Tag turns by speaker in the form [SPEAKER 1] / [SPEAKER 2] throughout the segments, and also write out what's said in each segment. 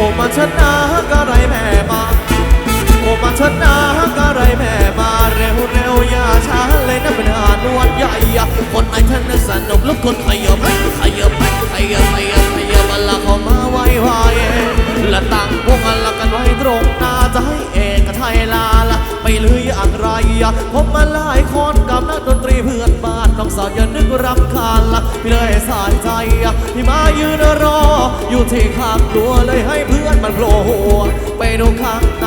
[SPEAKER 1] อ้มาชนะก็ไรแม่มาโอ้มาชนะก็ไรแม่มาเร็วเร็วอย่าช้าเลยนะเป็นหานวลใหญ่คนไอ้ท่านนั้นสนุกล้วคนขยับขยับขยับขยับขยับมาละเข้ามาไวไวๆและตั้งพวกละกันไว้ตรงหน้าจะให้เอกไทยลาละไปหรือย่างไรอะผมมาหลายคนกับนักดนตรีเพื่อนบ้านาอย่านึกรำคาญละพี่เลยสายใจอะที่มายืนรอ อยู่ที่ข้างตัวเลยให้เพื่อนมันโผล่หัวไปดูข้างใน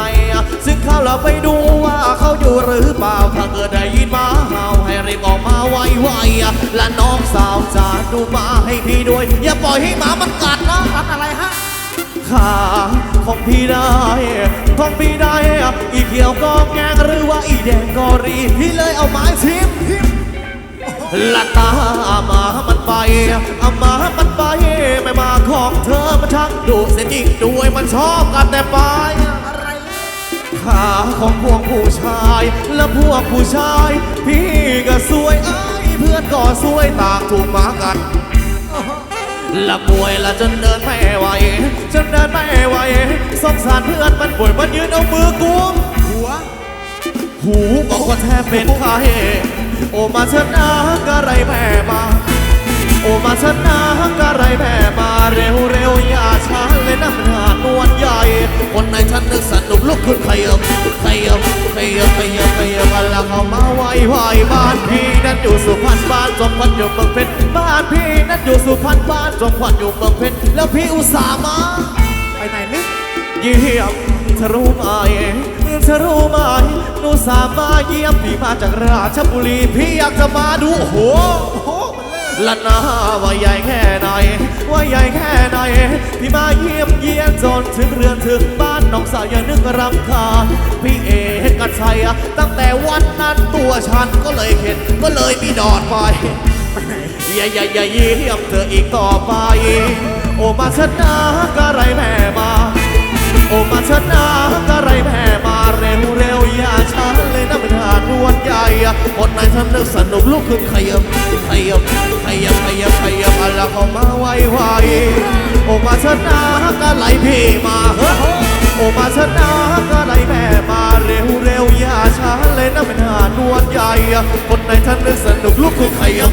[SPEAKER 1] ซึ่งเขาเราไปดูว่าเขาอยู่หรือเปล่าถ้าเกิดได้ยินมาเห่าให้รีบออกมาไวๆและน้องสาวจ๋าดูมาให้พี่ด้วย อย่าปล่อยให้หมามันกัดนะ
[SPEAKER 2] รัดอะไรฮะ
[SPEAKER 1] ขาของพี่ได้ของพี่ได้อีเขียวก็แกงหรือว่าอีแดงก็รีพี่เลยเอาไม้ทิมทิม ละตาหมามันไปเอามามันไป ไม่มาของเธอมันชักดุเสียจริงด้วยมันชอบกันแต่ไป
[SPEAKER 2] อะไรนะ
[SPEAKER 1] ขาของพวกผู้ชาย และพวกผู้ชาย พี่ก็สวยเอ้ยเพื่อนก็สวยต่างถูกหมากัดละป่วยละจนเดินไม่ไหวจนเดินไม่ไหวสงสารเพื่อนมันป่วยมันยืนเอามือกุม
[SPEAKER 2] หัว
[SPEAKER 1] หูบอกว่าแทบเป็นไข้โอมาชนะก็ไรแม่มา โอมาชนะก็ไรแม่มาเร็วเร็วอย่าช้าเลยนะมันหานวลใหญ่คนในฉันนึกสนุกลุกขึ้นขยับขยับขยับขยับขยับมาแล้วเข้ามาไหวไหวบ้านพี่นั้นอยู่สุพรรณบ้านจงควันอยู่เมืองเพชรบ้านพี่นั้นอยู่สุพรรณบ้านจงควันอยู่เมืองเพชรแล้วพี่อุตส่าห์มา
[SPEAKER 2] ไปไหนลึก
[SPEAKER 1] เยี่ยมเธอรู้ไหม เธอรู้ไหมหนูสามมาเยี่ยมพี่มาจากราชบุรี พี่อยากจะมาดูโอ้โห
[SPEAKER 2] โอ้โหมันเลิศ
[SPEAKER 1] ละนาว่าใหญ่แค่ไหนว่าใหญ่แค่ไหนพี่มาเยี่ยมเยียนจนถึงเรือนถึงบ้านน้องสาวอย่านึกรำคาญพี่เอกกันชัยตั้งแต่วันนั้นตัวฉันก็เลยเห็นก็เลยมีดอดไปอย่าอย่าอย่าเยี่ยมเธออีกต่อไป โอ้มาชนะก็ไรแม่มา ทำนึกสนุกลุกขึ้นขยับขยับขยับขยับขยับอะไรเข้ามาไวไวโอ้มาชนะก็ไหลพี่มาเฮ้อโอ้มาชนะก็ไหลแม่มาเร็วเร็วอย่าช้าเลยนะเป็นหานวลใหญ่คนในทำนึกสนุกลุกขึ้นขยับ